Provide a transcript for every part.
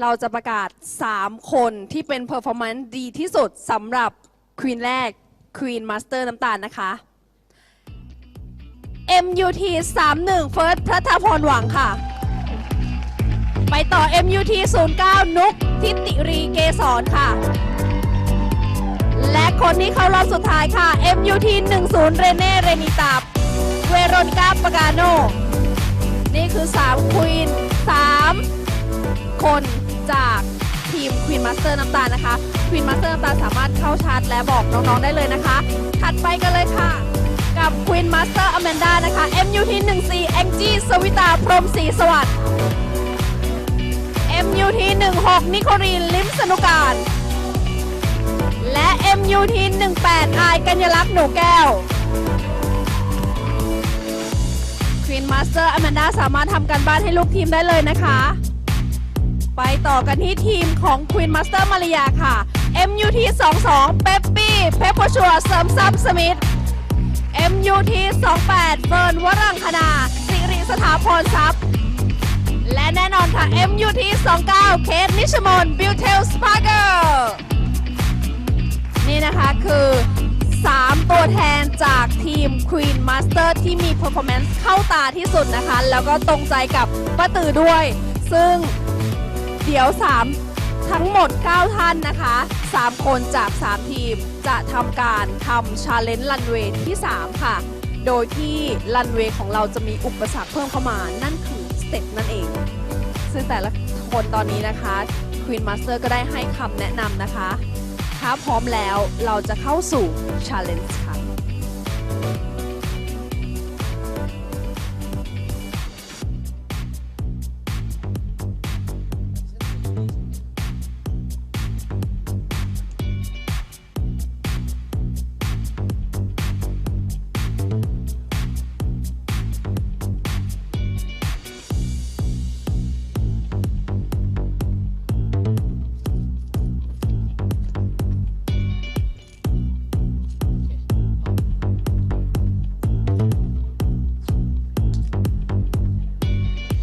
เราจะประกาศ 3 คนที่เป็น performance ดีที่สุดสำหรับควีนแรก Queen Master น้ำตาลนะคะ MUT 31 First พระธพรหวังค่ะ ไปต่อ MUT 09 นุกทิติรีเกษรค่ะ และคนที่เข้ารอบสุดท้ายค่ะ MUT 10 เรเน่ เรนิตาเวโรนิก้าปากาโน นี่คือ 3 ควีน 3 คน จากทีมควีนมาสเตอร์น้ำตาลนะคะควีนมาสเตอร์น้ำตาลสามารถเข้าชาร์จและบอกน้องๆได้เลยนะคะ ถัดไปกันเลยค่ะ กับควีนมาสเตอร์อแมนดานะคะ MUT 14แองจี้สวิตาพรหมศรีสวัสดิ์ MUT 16นิโครีนลิมสนุการ และ MUT 18อายกัญญลักษณ์หนูแก้วควีนมาสเตอร์อแมนดาสามารถทำการบ้านให้ลูกทีมได้เลยนะคะ ไปต่อกันที่ทีมของ Queen Master มาริยาค่ะ MUT 22เปปปี้เพปเปอร์ชัวเสริมซับสมิธ MUT 28 เฟิร์นวรังคณาสิริสถาพรทรัพย์ และแน่นอนค่ะ MUT 29 เคทนิชมนบิวเทลสปาร์เกอร์นี่นะคะคือ 3 ตัวแทนจากทีม Queen Master ที่มี performance เข้าตาที่สุดนะคะ แล้วก็ตรงใจกับป้าตือด้วย ซึ่ง เดี๋ยว 3 ทั้งหมด 9 ท่านนะคะ 3 คนจาก 3 ทีมจะทำการทำชาเลนจ์รันเวย์ที่ 3 ค่ะ โดยที่รันเวย์ของเราจะมีอุปสรรคเพิ่มเข้ามา นั่นคือสเต็ปนั่นเอง ซึ่งแต่ละคนตอนนี้นะคะ Queen Master ก็ได้ให้คำแนะนำนะคะ ถ้าพร้อมแล้วเราจะเข้าสู่ Challenge ค่ะ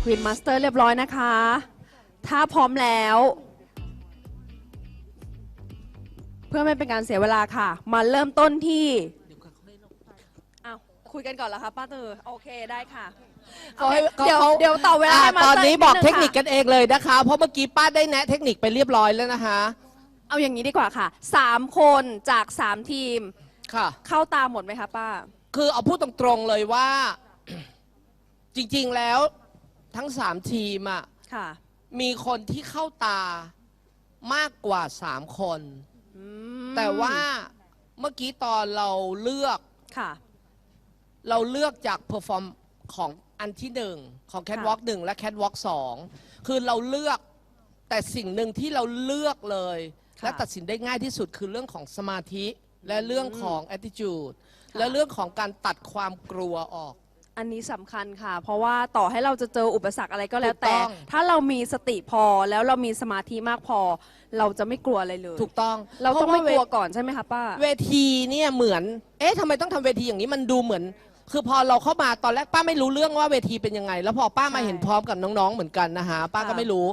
Queen Master เรียบร้อยนะคะ ถ้าพร้อมแล้ว เพื่อไม่เป็นการเสียเวลาค่ะ มาเริ่มต้นที่อ้าวคุยกันก่อนเหรอคะป้าตือโอเคได้ค่ะ เขาให้เดี๋ยวเขาเดี๋ยวต่อเวลาอ่าให้มาตอนนี้สเตอร์บอกดงเทคนิคะกันเองเลยนะคะ เพราะเมื่อกี้ป้าได้แนะเทคนิคไปเรียบร้อยแล้วนะคะ เอาอย่างนี้ดีกว่าค่ะ3คนจาก3ทีม ค่ะ เข้าตามหมดไหมคะป้า คือเอาพูดตรงๆเลยว่า จริงๆแล้ว ทั้งสามทีมอะค่ะ มีคนที่เข้าตามากกว่าสามคน อืมแต่ว่าเมื่อกี้ตอนเราเลือก ค่ะ เราเลือกจากเพอร์ฟอร์มของอันที่หนึ่งของแคทวอล์กหนึ่งและแคทวอล์กสองคือเราเลือกแต่สิ่งหนึ่งที่เราเลือกเลย ค่ะและตัดสินได้ง่ายที่สุดคือเรื่องของสมาธิ และเรื่องของ attitude ค่ะและเรื่องของการตัดความกลัวออก อันนี้สำคัญค่ะ เพราะว่าต่อให้เราจะเจออุปสรรคอะไรก็แล้วถูกต้แต่อง ถ้าเรามีสติพอแล้วเรามีสมาธิมากพอ เราจะไม่กลัวอะไรเลยถูกต้องเราต้องไม่พะกลัวเก่อนใช่ไหมคะป้า เวทีเนี่ยเหมือน เอ๊ะทำไมต้องทำเวทีอย่างนี้มันดูเหมือน คือพอเราเข้ามาตอนแรกป้าไม่รู้เรื่องว่าเวทีเป็นยังไง แล้วพอป้ามาใช่เห็นพร้อมกับน้องๆเหมือนกันนะคะป้าก็ค่ะ ไม่รู้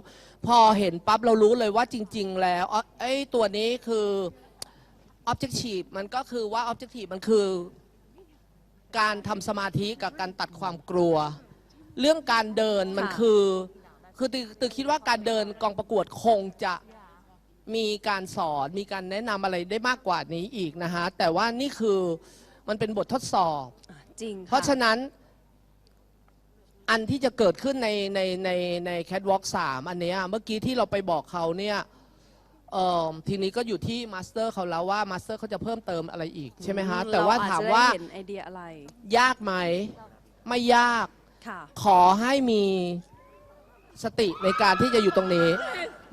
พอเห็นปั๊บเรารู้เลยว่าจริง ๆ แล้วอ๋อไอ้ตัวนี้คือ objective มันก็คือว่า objective มันคือ การทำสมาธิกับการตัดความกลัว เรื่องการเดินมันค่ะคือ คือตือตือคิดว่าการเดินกองประกวดคงจะมีการสอนมีการแนะนำอะไรได้มากกว่านี้อีกนะฮะแต่ว่านี่คือมันเป็นบททดสอบจริงค่เพราะฉะนั้นอันที่จะเกิดขึ้นในในในในแคทวอล์กสามอันเนี้ยเมื่อกี้ที่เราไปบอกเขาเนี่ย เอ่อทีนี้ก็อยู่ที่มาสเตอร์เขาแล้วว่ามาสเตอร์เขาจะเพิ่มเติมอะไรอีกใช่ไหมฮะอืแต่ว่าเรอจถามจะได้ว่าเห็นไอเดียอะไรยากไหมไม่ยากค่ะ ขอให้มีสติในการที่จะอยู่ตรงนี้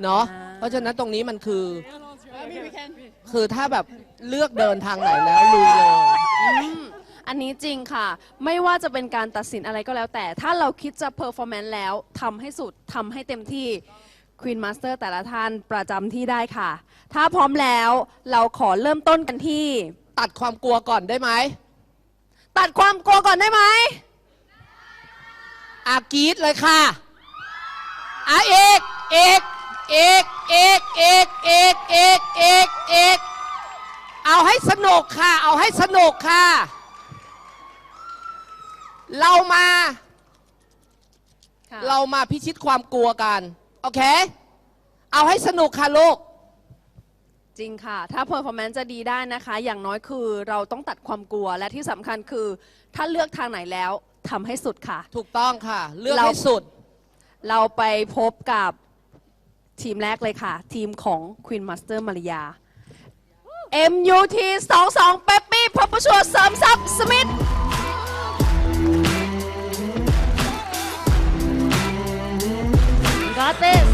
เนาะอ่า เพราะฉะนั้นตรงนี้มันคือ คือถ้าแบบเลือกเดินทางไหนแล้วลุยเลย อืมอันนี้จริงค่ะ ไม่ว่าจะเป็นการตัดสินอะไรก็แล้วแต่ ถ้าเราคิดจะเพอร์ฟอร์แมนซ์แล้วทำให้สุดทำให้เต็มที่ Queen Master แต่ละท่านประจำที่ได้ค่ะ ถ้าพร้อมแล้วเราขอเริ่มต้นกันที่ ตัดความกลัวก่อนได้ไหม ตัดความกลัวก่อนได้ไหมอากรีดเลยค่ะอาเอกเอกอีกอีกอีกอีกอีกอีกอีกเอาให้สนุกค่ะ เอาให้สนุกค่ะ เรามา ค่ะ เรามาพิชิตความกลัวกัน โอเค เอาให้สนุกค่ะลูก จริงค่ะ ถ้า performance จะดีได้นะคะ อย่างน้อยคือเราต้องตัดความกลัว และที่สำคัญคือ ถ้าเลือกทางไหนแล้วทำให้สุดค่ะ ถูกต้องค่ะ เลือกเรา ให้สุด เราไปพบกับทีมแรกเลยค่ะ ทีมของ Queen Master มาริยา MUT 22 p e p p y พบประชวเสริมทรัพย์สมิธ debates.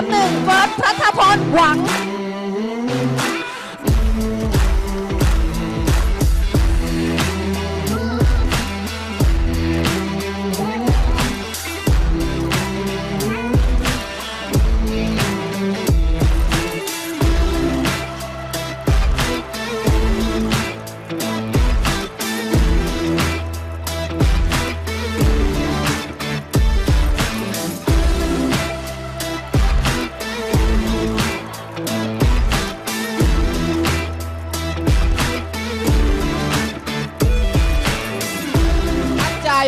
ลำหนึ่งเฟิร์สพัทพลหวัง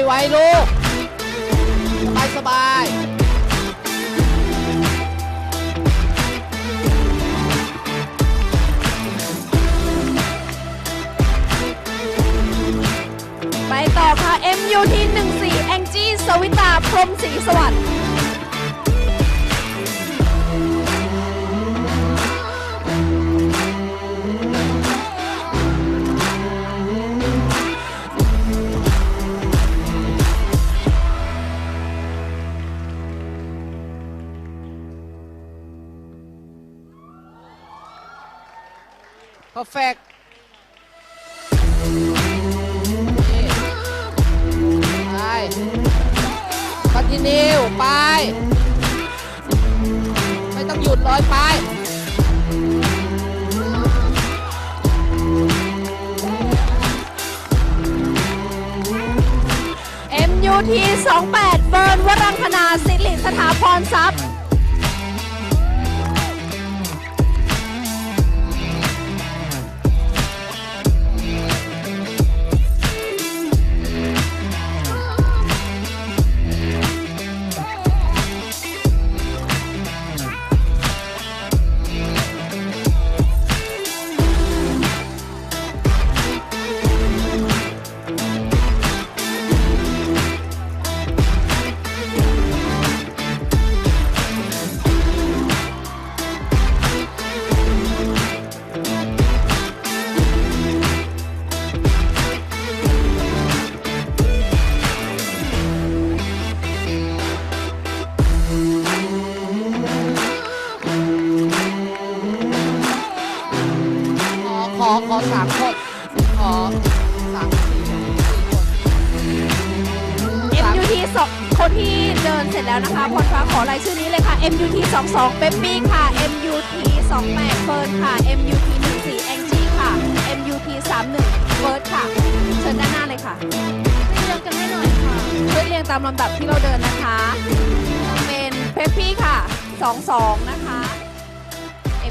ไว้ลูก สบายสบายไปต่อค่ะ MUT 14แองจี้สวิตา พรหมศรีสวัสดิ์ perfect ไป continue ไป ไม่ต้องหยุดเลยไป MUT 28เฟิร์นวรังคณาสิริสถาพรทรัพย์ MUT 22เปปปี้ค่ะ MUT 28เฟิร์นค่ะ MUT 14แองจี้ค่ะ MUT 31เฟิร์สค่ะ เชิญด้านหน้าเลยค่ะเรียงกันให้หน่อยค่ะช่วยเรียงตามลำดับที่เราเดินนะคะ เป็นเ e ปปี้ค่ะ 22 นะคะ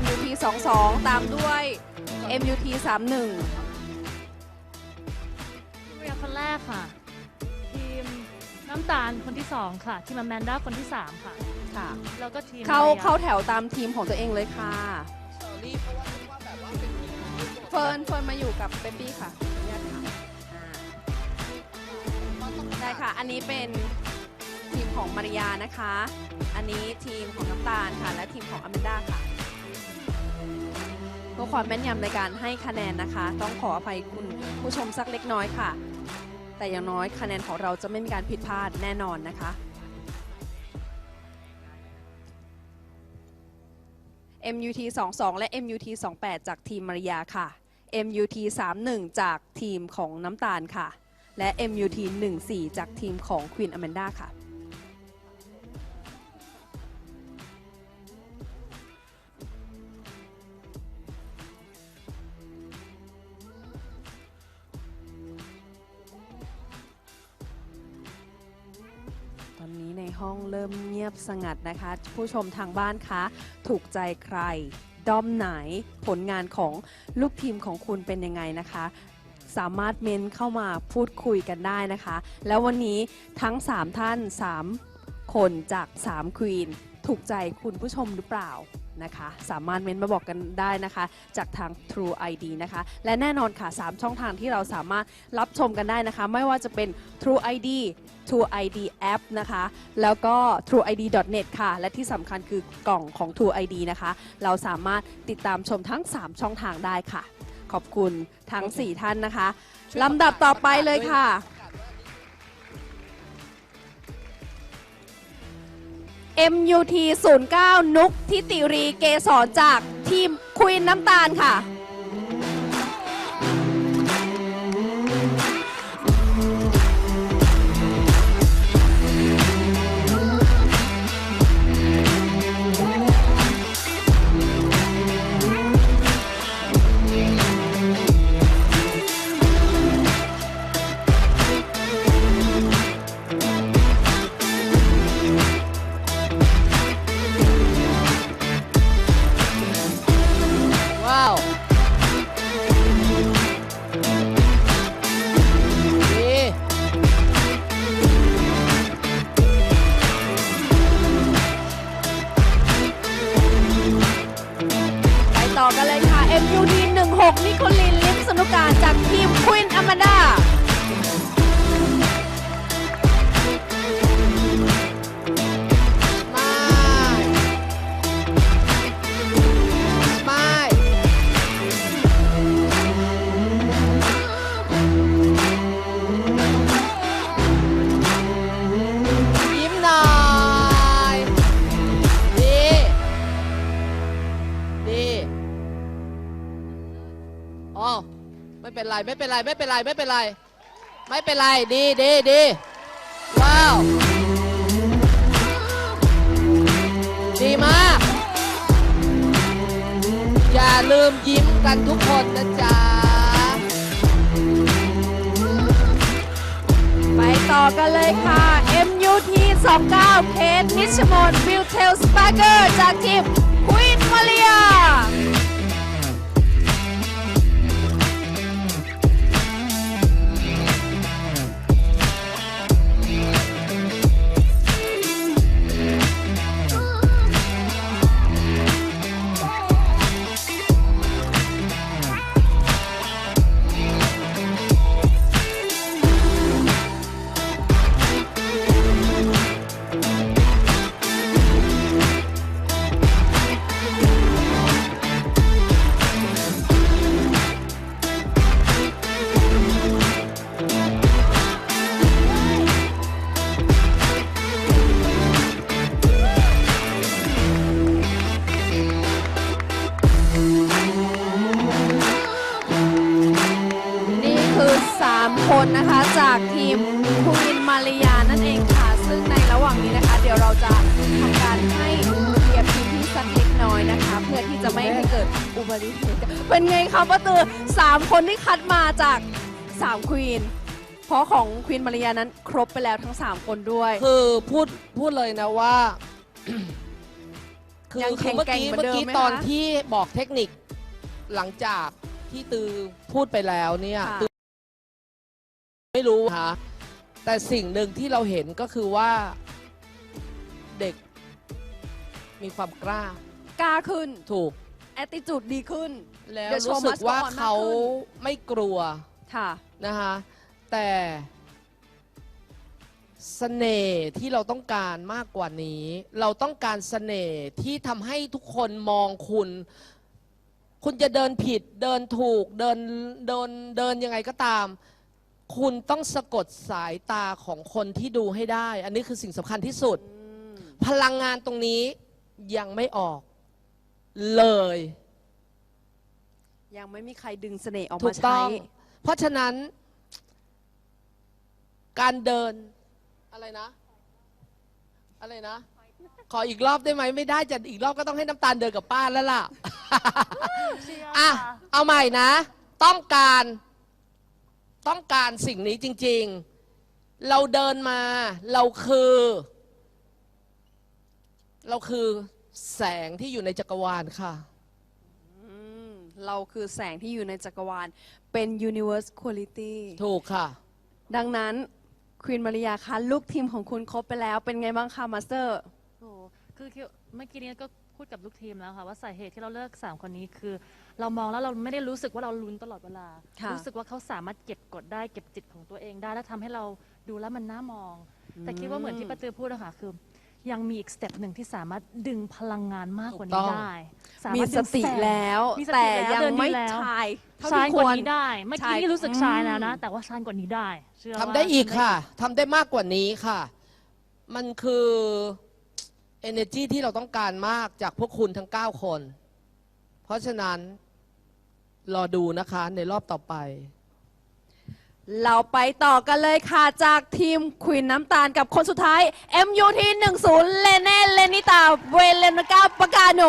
MUT 22 ตามด้วย MUT 31เรียงคนแรกค่ะ น้ำตาลคนที่สองค่ะ ทีมอแมนด้าคนที่สามค่ะ ค่ะ แล้วก็ทีมเข้าอะไรอะเข้าแถวตามทีมของตัวเองเลยค่ะเชอรี่เพราะว่านึกว่าแบบว่าเป็นทีมของเฟิร์น เฟิร์นมาอยู่กับเบปปี้ค่ะขออนุญาตค่ะอ่าได้ค่ะ อันนี้เป็นทีมของมาริยานะคะ อันนี้ทีมของน้ำตาลค่ะ และทีมของอแมนด้าค่ะเพื่อความแม่นยำในการให้คะแนนนะคะ ต้องขออภัยคุณผู้ชมสักเล็กน้อยค่ะ แต่อย่างน้อยคะแนนของเราจะไม่มีการผิดพลาดแน่นอนนะคะ MUT 22 และ MUT 28 จากทีมมารยาค่ะ MUT 31 จากทีมของน้ำตาลค่ะ และ MUT 14 จากทีมของควีนอแมนด้าค่ะ ริ่มเงียบสงัดนะคะ ผู้ชมทางบ้านคะ ถูกใจใคร ด้อมไหนผลงานของลูกทีมของคุณเป็นยังไงนะคะ สามารถเมนเข้ามาพูดคุยกันได้นะคะ แล้ววันนี้ทั้ง 3 ท่าน 3 คนจาก 3 ควีน ถูกใจคุณผู้ชมหรือเปล่า นะคะ สามารถเมนมาบอกกันได้นะคะ จากทาง True ID นะคะ และแน่นอนค่ะ 3 ช่องทางที่เราสามารถรับชมกันได้นะคะ ไม่ว่าจะเป็น True ID True ID App นะคะ แล้วก็ trueid.net ค่ะ และที่สำคัญคือกล่องของ True ID นะคะ เราสามารถติดตามชมทั้ง 3 ช่องทางได้ค่ะ ขอบคุณทั้ง 4 ท่านนะคะลำดับต่อไปเลยค่ะ MUT 09 นุกทิติรีเกสรจากทีมควีนน้ำตาลค่ะ เป็นไรไม่เป็นไรไม่เป็นไร ไม่เป็นไรดีดีดีว้าว ดีมาก อย่าลืมยิ้มกันทุกคนนะจ๊ะ ไปต่อกันเลยค่ะ MUT 29 เคทนิชมนวิลเทลสปาเกอร์จากทีมควีนมาเรีย จาก3ควีนเพราะของควีนมาริยานั้นครบไปแล้วทั้ง 3 คนด้วย คือพูดพูดเลยนะว่า คือยังคือเมื่อแข็งกี้แกร่งเหมือนเมื่อกี้เดิมไหมคะตอนที่บอกเทคนิคหลังจากที่ตือพูดไปแล้วเนี่ยค่ะ ตือไม่รู้นะคะแต่สิ่งหนึ่งที่เราเห็นก็คือว่าเด็กมีความกล้ากล้าขึ้น ถูก แอ t ติจูดดีขึ้นแล้ว The show รู้สึก must go ว่า on มากขึ้นเขาไม่กลัวค่ะ นะคะแต่เสน่ห์ที่เราต้องการมากกว่านี้ เราต้องการเสน่ห์ที่ทำให้ทุกคนมองคุณ คุณจะเดินผิดเดินถูกเดินเดินเดินยังไงก็ตาม คุณต้องสะกดสายตาของคนที่ดูให้ได้ อันนี้คือสิ่งสำคัญที่สุด พลังงานตรงนี้ยังไม่ออก เลย ยังไม่มีใครดึงเสน่ห์ออกถูมากต้ใช้ อง เพราะฉะนั้น การเดินอะไรนะ อะไรนะ ขออีกรอบได้ไหมไม่ได้จะอีกรอบก็ต้องให้น้ำตาลเดินกับป้าแล้วล่ะ อะ เอาใหม่นะ ต้องการต้องการสิ่งนี้จริง ๆ เราเดินมา เราคือ เราคือ แสงที่อยู่ในจักรวาลค่ะอืมเราคือแสงที่อยู่ในจักรวาล เป็น universe quality ถูกค่ะ ดังนั้นควีนมาริยาคะลูกทีมของคุณครบไปแล้ว เป็นไงบ้างคะมาสเตอร์ โอ้คือคือเมื่อกี้นี้ก็พูดกับลูกทีมแล้วค่ะ ว่าสาเหตุที่เราเลือกสามคนนี้คือ เรามองแล้วเราไม่ได้รู้สึกว่าเราลุ้นตลอดเวลา ค่ะ รู้สึกว่าเขาสามารถเก็บกดได้เก็บจิตของตัวเองได้ และทำให้เราดูแล้วมันน่ามอง แต่คิดว่าเหมือนที่ป้าตือพูดนะคะคือ ยังมีอีกสเต็ปหนึ่งที่สามารถดึงพลังงานมากกว่าถูกต้นี้องได้สามีมารถสดึงติแสงแล้ว มีสติแต่แล้วยังเดินดีไม่แล้ว ชายเท่าชาที่ยคกวว่าร นี้ได้เมื่อกี้ชายนี่รู้สึกชายแล้วนะอืมแต่ว่าชายกว่านี้ได้เชื่อทำว่าได้อีกทำค่ะ ทำได้มากกว่านี้ค่ะ มันคือ energy ที่เราต้องการมากจากพวกคุณทั้ง 9 คน เพราะฉะนั้น รอดูนะคะในรอบต่อไป เราไปต่อกันเลยค่ะ จากทีมควีนน้ำตาลกับคนสุดท้าย MUT 10เลเน่เลนิตาเวเลนกาปากาโน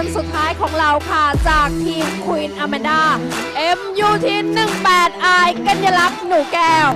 คนสุดท้ายของเราค่ะ จากทีมควีนอแมนดา MUT 18 I กัญญลักษณ์หนูแก้ว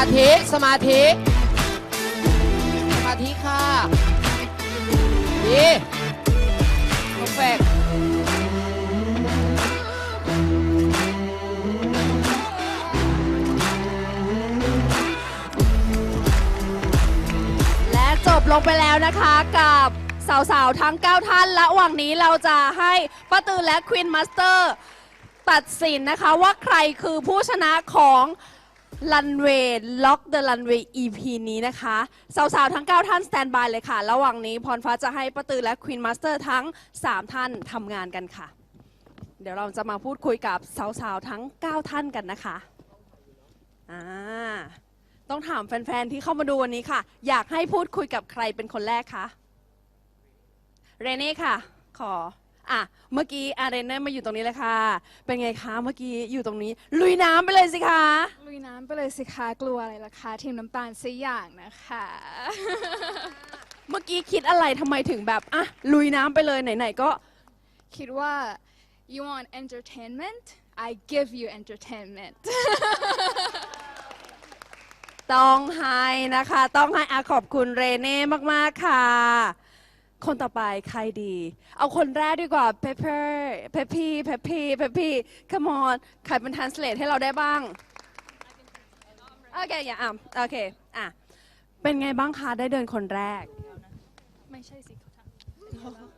มาธิ สมาธิ สมาธิค่ะดี perfect และจบลงไปแล้วนะคะกับสาวๆ ทั้ง 9 ท่านและหว่างนี้เราจะให้ป้าตือและควีนมาสเตอร์ตัดสินนะคะว่าใครคือผู้ชนะของ ลันเวย์ล็อกเดอะลันเวย์ EP นี้นะคะ สาวๆ ทั้ง 9 ท่านสแตนบายเลยค่ะ ระหว่างนี้พรฟ้าจะให้ป้าตือและควีนมาสเตอร์ทั้ง 3 ท่านทำงานกันค่ะ เดี๋ยวเราจะมาพูดคุยกับสาวๆ ทั้ง 9 ท่านกันนะคะอ่าต้องถามแฟนๆ ที่เข้ามาดูวันนี้ค่ะ อยากให้พูดคุยกับใครเป็นคนแรกคะ เรเน่ค่ะ ขอ อะเมื่อกี้อาเรนเน่มาอยู่ตรงนี้เลยค่ะ เป็นไงคะเมื่อกี้อยู่ตรงนี้ ลุยน้ำไปเลยสิคะ ลุยน้ำไปเลยสิคะกลัวอะไรล่ะคะทีมน้ำตาลสักอย่างนะคะ เมื่อกี้คิดอะไรทำไมถึงแบบอะลุยน้ำไปเลยไหนๆก็ คิดว่า you want entertainment I give you entertainment ต้องให้นะคะ ต้องให้อาขอบคุณเรเน่มาก ๆ ค่ะ คนต่อไปใครดี เอาคนแรกดีกว่าเพเปอร์เพปปี้เพปปี้เพปปี้ come on ใครเป็น translate ให้เราได้บ้าง โอเค อย่าอะโอเค อะ เป็นไงบ้างคะ ได้เดินคนแรก ไม่ใช่สิเขาถาม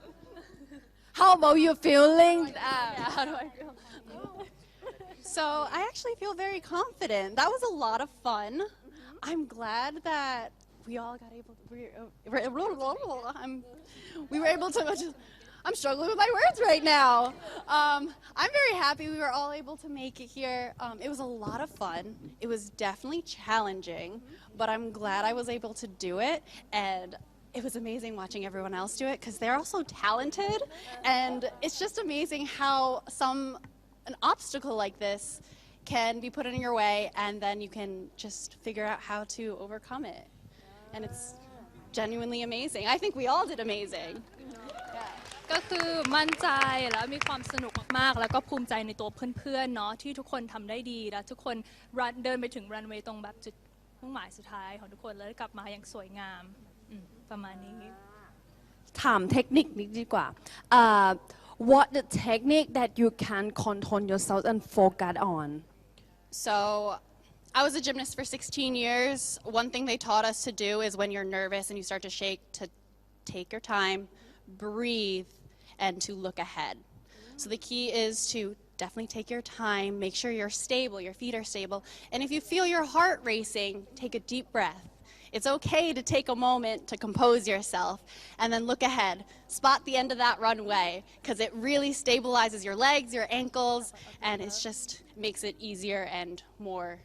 How about you feeling how do I feel So I actually feel very confident. That was a lot of fun. I'm glad that we all got able. We, uh, I'm, we were able to. I'm struggling with my words right now. Um, I'm very happy we were all able to make it here. Um, it was a lot of fun. It was definitely challenging, but I'm glad I was able to do it. And it was amazing watching everyone else do it because they're all so talented. And it's just amazing how some an obstacle like this can be put in your way and then you can just figure out how to overcome it. And it's genuinely amazing. I think we all did amazing. ก็คือมั่นใจแล้วมีความสนุกมากๆ แล้วก็ภูมิใจในตัวเพื่อนๆเนาะที่ทุกคนทำได้ดีแล้วทุกคนรันเดินไปถึงรันเวย์ตรงแบบจุดมุ่งหมายสุดท้ายของทุกคนแล้วกลับมาอย่างสวยงามอืมประมาณนี้ ถามเทคนิคนิดดีกว่า uh, what the technique that you can control yourself and focus on So I was a gymnast for 16 years. One thing they taught us to do is when you're nervous and you start to shake, to take your time, breathe, and to look ahead. So the key is to definitely take your time, make sure you're stable, your feet are stable. And if you feel your heart racing, take a deep breath. It's okay to take a moment to compose yourself and then look ahead. Spot the end of that runway because it really stabilizes your legs, your ankles, and it just makes it easier and more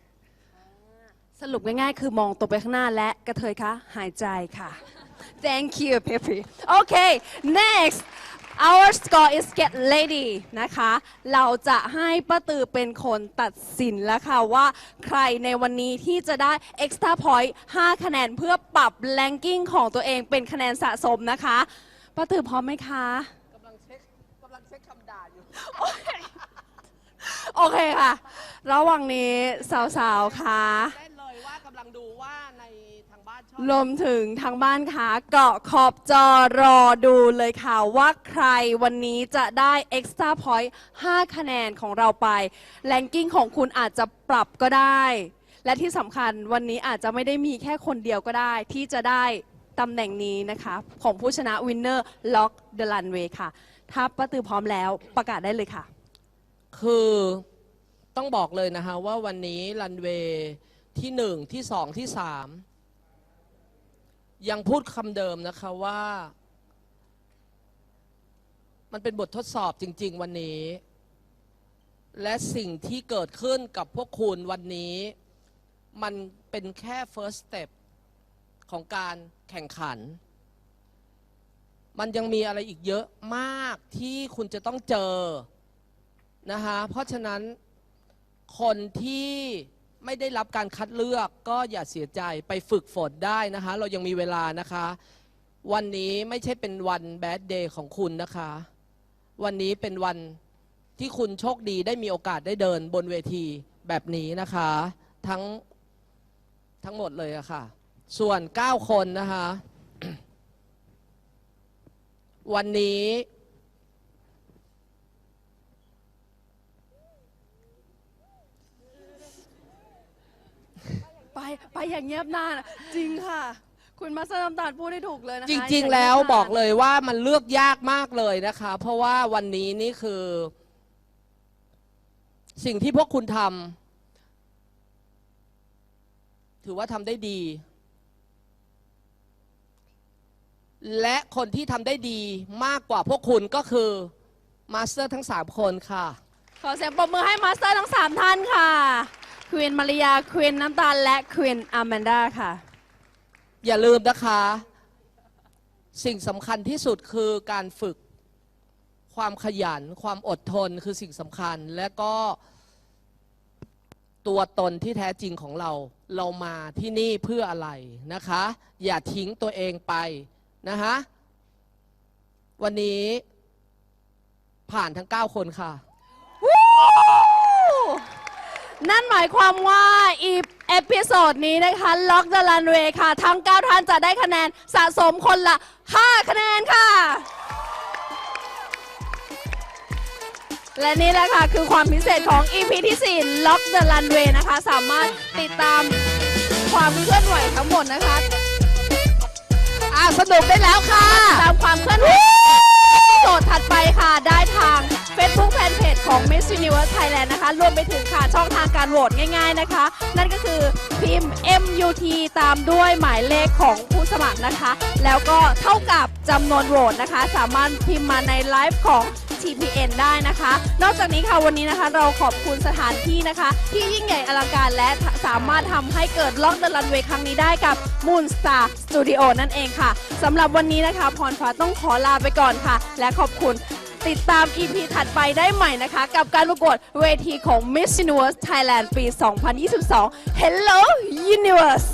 สรุปง่ายๆ คือมองตรงไปข้างหน้าและกระเทยคะ หายใจค่ะ thank you Pepe okay next our score is get ready นะคะ เราจะให้ป้าตือเป็นคนตัดสินแล้วค่ะ ว่าใครในวันนี้ที่จะได้ extra point 5 คะแนนเพื่อปรับ ranking ของตัวเองเป็นคะแนนสะสมนะคะป้าตือพร้อมไหมคะกำลังเช็คกำลังเช็คคำด่าอยู่ โอเคค่ะ ระหว่างนี้สาวๆค่ะ ว่าในทางบ้านชอบรวมถึงทางบ้านค่ะเกาะขอบจอรอดูเลยค่ะว่าใครวันนี้จะได้ extra point 5 คะแนนของเราไป ranking ของคุณอาจจะปรับก็ได้ และที่สำคัญวันนี้อาจจะไม่ได้มีแค่คนเดียวก็ได้ ที่จะได้ตำแหน่งนี้นะคะ ของผู้ชนะ winner lock the runway ค่ะ ถ้าป้าตือพร้อมแล้วประกาศได้เลยค่ะ คือต้องบอกเลยนะคะว่าวันนี้รันเวย์ ที่หนึ่งที่สองที่สามยังพูดคำเดิมนะคะว่า มันเป็นบททดสอบจริง ๆ วันนี้ และสิ่งที่เกิดขึ้นกับพวกคุณวันนี้ มันเป็นแค่ first step ของการแข่งขัน มันยังมีอะไรอีกเยอะมากที่คุณจะต้องเจอนะคะเพราะฉะนั้นคนที่ ไม่ได้รับการคัดเลือกก็อย่าเสียใจไปฝึกฝนได้นะคะ เรายังมีเวลานะคะ วันนี้ไม่ใช่เป็นวันแบดเดย์ของคุณนะคะ วันนี้เป็นวันที่คุณโชคดีได้มีโอกาสได้เดินบนเวทีแบบนี้นะคะ ทั้งทั้งหมดเลยอะค่ะ ส่วน 9 คนนะคะ วันนี้ ไปไปอย่างเงียบหน้านะจริงค่ะ คุณมาสเตอร์น้ำตาลพูดได้ถูกเลยนะคะจริงอย่าๆแล้วเงียบหน้าบอกเลยว่ามันเลือกยากมากเลยนะคะ เพราะว่าวันนี้นี่คือ สิ่งที่พวกคุณทำถือว่าทำได้ดี และคนที่ทำได้ดีมากกว่าพวกคุณก็คือมาสเตอร์ทั้ง 3 คนค่ะ ขอเสียงปรบมือให้มาสเตอร์ทั้ง3ท่านค่ะ ควีนมาริยาควีนน้ำตาลและควีนอาแมนดาค่ะ อย่าลืมนะคะ สิ่งสำคัญที่สุดคือการฝึกความขยัน ความอดทนคือสิ่งสำคัญ และก็ตัวตนที่แท้จริงของเรา เรามาที่นี่เพื่ออะไรนะคะ อย่าทิ้งตัวเองไปนะคะวันนี้ผ่านทั้ง 9 คนค่ะ นั่นหมายความว่าอีเอพิโซดนี้นะคะล็อกเดอะ u ันเวย์ค่ะ ทั้ง 9 ท่านจะได้คะแนนสะสมคนละ 5 คะแนนค่ะ และนี่แหละค่ะ คือความพิเศษของ EP ที่4 Lock the Runway นะคะ สามารถติดตามความเคลื่อนไหวทั้งหมดนะคะอะสนุกได้แล้วค่ะ ตามความเคลื่อนไหวโสดถัดไปค่ะได้ทาง Facebook Fanpage ของ Miss Universe Thailand นะคะ รวมไปถึงค่ะ ช่องทางการโหวตง่าย ๆนะคะ นั่นก็คือพิมพ์ MUT ตามด้วยหมายเลขของผู้สมัครนะคะ แล้วก็เท่ากับจำนวนโหวตนะคะ สามารถพิมพ์มาในไลฟ์ของ TPN ได้นะคะ นอกจากนี้ค่ะวันนี้นะคะ เราขอบคุณสถานที่นะคะ ที่ยิ่งใหญ่อลังการและสามารถทำให้เกิดล็อกเดอะรันเวย์ครั้งนี้ได้กับ Moon Star Studio นั่นเองค่ะสำหรับวันนี้นะคะ พรฟ้าต้องขอลาไปก่อนค่ะ และขอบคุณ ติดตาม EP ถัดไปได้ใหม่นะคะ กับการประกวดเวทีของ Miss Universe Thailand ปี 2022 Hello Universe